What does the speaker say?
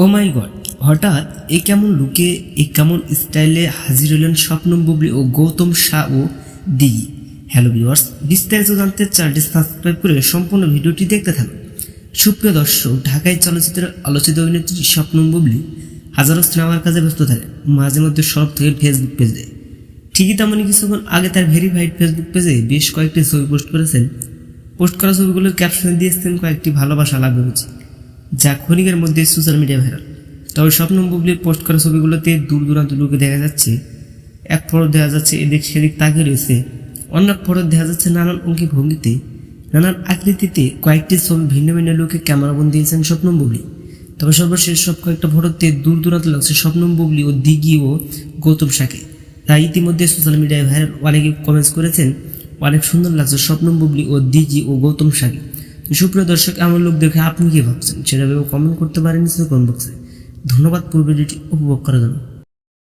ও মাই god হঠাৎ এ কেমন লুকে, এ কেমন স্টাইলে হাজির হলেন স্বপ্নম বুবলি ও গৌতম শাহ ও দিঘি হ্যালো ভিউয়ার্স বিস্তারিত জানতে চ্যানেলটি সাবস্ক্রাইব করে সম্পূর্ণ ভিডিওটি দেখতে থাকুন। সুপ্রিয় দর্শক, ঢাকায় চলচ্চিত্রের আলোচিত অভিনেত্রী স্বপ্নম বুবলি হাজারো সিনেমার কাজে ব্যস্ত থাকে, মাঝে মধ্যে সব থেকে ফেসবুক পেজ দেয় ঠিকই তেমনই কিছুক্ষণ আগে তার ভেরিফাইড ফেসবুক পেজে বেশ কয়েকটি ছবি পোস্ট করেছেন। পোস্ট করা ছবিগুলোর ক্যাপশনে দিয়েছেন কয়েকটি ভালোবাসা হয়েছে যা ক্ষণিকের মধ্যে সোশ্যাল মিডিয়া ভাইরাল তবে স্বপ্ন বুবলির পোস্ট করা ছবিগুলোতে দূর দূরান্ত লোকে দেখা যাচ্ছে, এক ফটো দেখা যাচ্ছে এদিক সেদিক তাকিয়ে রয়েছে। অন্য ফটো দেখা যাচ্ছে নানান অঙ্কি ভঙ্গিতে, নানান আকৃতিতে কয়েকটি ছবি ভিন্ন ভিন্ন লোকে ক্যামেরাবন্দি দিয়েছেন স্বপ্নম বুবলি। তবে সর্বশেষ সব কয়েকটা ফটোতে দূর দূরান্ত লাগছে স্বপ্নম বুবলি ও দিঘি ও গৌতম শাকে। তাই ইতিমধ্যে সোশ্যাল মিডিয়ায় ভাইরাল অনেকে কমেন্টস করেছেন, অনেক সুন্দর লাগছে স্বপ্নম বুবলি ও দিঘি ও গৌতম শাকে। তো সুপ্রিয় দর্শক, এমন লোক দেখে আপনি কি ভাবছেন? সেটা ভেবে কমেন্ট করতে পারেন কোন বক্সে ধন্যবাদ পূর্বে ভিডিওটি উপভোগ করার জন্য